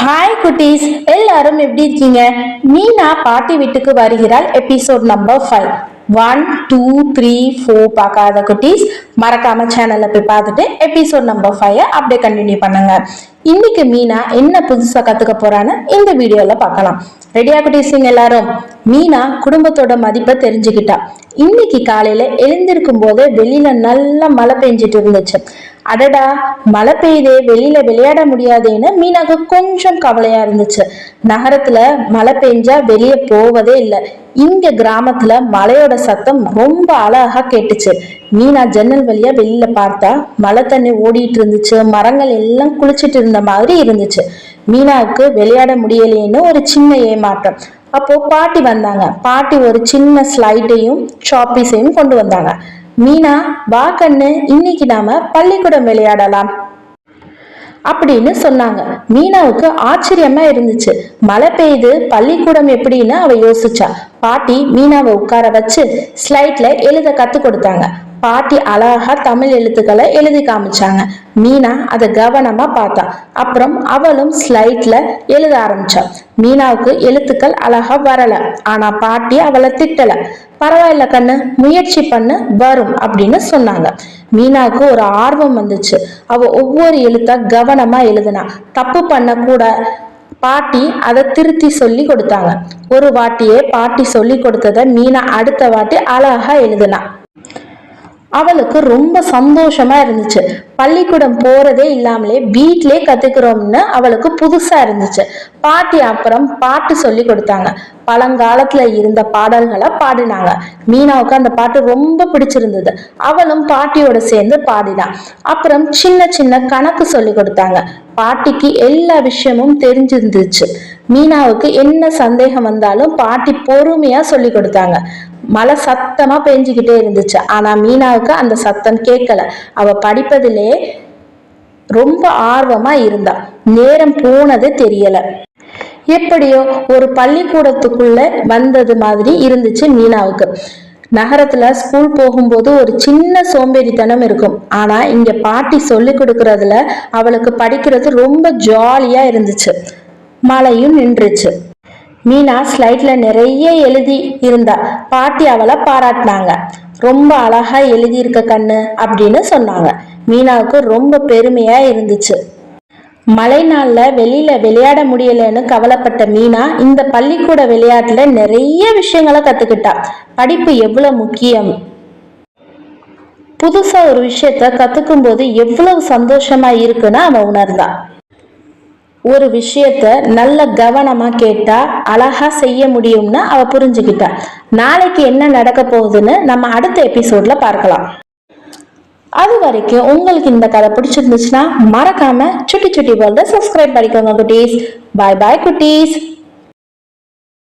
Hi குட்டீஸ். எல்லாரும் எப்படி இருக்கீங்க? மீனா பாட்டி வீட்டுக்கு வருகிறாள் episode number five one two three four பார்க்காத குட்டீஸ். மறக்காம சேனல்ல போய் பார்த்துட்டு எபிசோட் நம்பர் ஃபைவ் அப்படியே கண்டினியூ பண்ணுங்க. இன்னைக்கு மீனா என்ன புதுசா கத்துக்க போறான்னு இந்த வீடியோல பார்க்கலாம். ரெடியா குட்டீஸுங்க எல்லாரும்? மீனா குடும்பத்தோட மதிப்பை தெரிஞ்சுக்கிட்டா. இன்னைக்கு காலையில எழுந்திருக்கும் போது வெளியில நல்லா மழை பெஞ்சிட்டு இருந்துச்சு. அடடா மழை பெய்யுதே வெளியில விளையாட முடியாதேன்னு மீனாக்கு கொஞ்சம் கவலையா இருந்துச்சு. நகரத்துல மழை பெஞ்சா வெளியே போவதே இல்லை. இங்க கிராமத்துல மழையோட சத்தம் ரொம்ப அழகா கேட்டுச்சு. மீனா ஜன்னல் வழியா வெளியில பார்த்தா மழை தண்ணி ஓடிட்டு இருந்துச்சு. மரங்கள் எல்லாம் குளிச்சிட்டு இருந்த மாதிரி இருந்துச்சு. மீனாவுக்கு விளையாட முடியலையேன்னு ஒரு சின்ன ஏமாற்றம். அப்போ பாட்டி வந்தாங்க. பாட்டி ஒரு சின்ன ஸ்லைட்டையும் ஷாப்பீஸையும் கொண்டு வந்தாங்க. மீனா வா கண்ணு இன்னைக்கு நாம பள்ளிக்கூடம் விளையாடலாம். அப்படின்னு சொன்னாங்க. மீனாவுக்கு ஆச்சரியமா இருந்துச்சு. மழை பெய்யுது பள்ளிக்கூடம் எப்படின்னு அவ யோசிச்சா. பாட்டி மீனாவை உட்கார வச்சு ஸ்லைட்ல எழுத கத்து கொடுத்தாங்க. பாட்டி அழகா தமிழ் எழுத்துக்களை எழுதி காமிச்சாங்க. மீனா அதை கவனமா பார்த்தா. அப்புறம் அவளும் ஸ்லைட்ல எழுத ஆரம்பிச்சா. மீனாவுக்கு எழுத்துக்கள் அழகா வரல. ஆனா பாட்டி அவளை திட்டல. பரவாயில்ல கண்ணு முயற்சி பண்ணு வரும் அப்படின்னு சொன்னாங்க. மீனாவுக்கு ஒரு ஆர்வம் வந்துச்சு. அவ ஒவ்வொரு எழுத்தா கவனமா எழுதுனா. தப்பு பண்ண கூட பாட்டி அதை திருத்தி சொல்லி கொடுத்தாங்க. ஒரு வாட்டியே பாட்டி சொல்லி கொடுத்ததை மீனா அடுத்த வாட்டி அழகா எழுதுனா. அவளுக்கு ரொம்ப சந்தோஷமா இருந்துச்சு. பள்ளிக்கூடம் போறதே இல்லாமலே வீட்லயே கத்துக்கிறோம்னு அவளுக்கு புதுசா இருந்துச்சு. பாட்டி அப்புறம் பாட்டு சொல்லி கொடுத்தாங்க. பழங்காலத்துல இருந்த பாடல்களை பாடினாங்க. மீனாவுக்கு அந்த பாட்டு ரொம்ப பிடிச்சிருந்தது. அவளும் பாட்டியோட சேர்ந்து பாடினான் அப்புறம் சின்ன சின்ன கணக்கு சொல்லி கொடுத்தாங்க. பாட்டிக்கு எல்லா விஷயமும் தெரிஞ்சிருந்துச்சு. மீனாவுக்கு என்ன சந்தேகம் வந்தாலும் பாட்டி பொறுமையா சொல்லி கொடுத்தாங்க. மழை சத்தமா பெஞ்சுக்கிட்டே இருந்துச்சு. ஆனா மீனாவுக்கு அந்த சத்தம் கேட்கல. அவ படிப்பதிலே ரொம்ப ஆர்வமா இருந்தா. நேரம் போனது தெரியல. எப்படியோ ஒரு பள்ளிக்கூடத்துக்குள்ள வந்தது மாதிரி இருந்துச்சு மீனாவுக்கு. நகரத்துல ஸ்கூல் போகும்போது ஒரு சின்ன சோம்பேறித்தனம் இருக்கும். ஆனா இங்க பாட்டி சொல்லி கொடுக்கறதுல அவளுக்கு படிக்கிறது ரொம்ப ஜாலியா இருந்துச்சு. மழையும் நின்றுச்சு. மீனா ஸ்லைட்ல நிறைய எழுதி இருந்தா பாட்டி அவளை பாராட்டினாங்க. ரொம்ப அழகா எழுதியிருக்க கண்ணு அப்படின்னு சொன்னாங்க. மீனாவுக்கு ரொம்ப பெருமையா இருந்துச்சு. மழை நாள்ல வெளியில விளையாட முடியலன்னு கவலைப்பட்ட மீனா இந்த பள்ளிக்கூட விளையாட்டுல நிறைய விஷயங்களை கத்துக்கிட்டா. படிப்பு எவ்வளவு முக்கியம்? புதுசா ஒரு விஷயத்த கத்துக்கும் போது எவ்வளவு சந்தோஷமா இருக்குன்னு அவன் உணர்ந்தான் ஒரு விஷயத்த நல்ல கவனமா கேட்டா அழகா செய்ய முடியும்னு அவ புரிஞ்சுக்கிட்டா நாளைக்கு என்ன நடக்க போகுதுன்னு நம்ம அடுத்த எபிசோட்ல பார்க்கலாம். அது வரைக்கும் உங்களுக்கு இந்த கதை பிடிச்சிருந்துச்சுன்னா மறக்காம சுட்டி சுட்டி வேர்ல்ட சப்ஸ்கிரைப் பண்ணிக்கோங்க குட்டீஸ். பாய் பாய் குட்டீஸ்.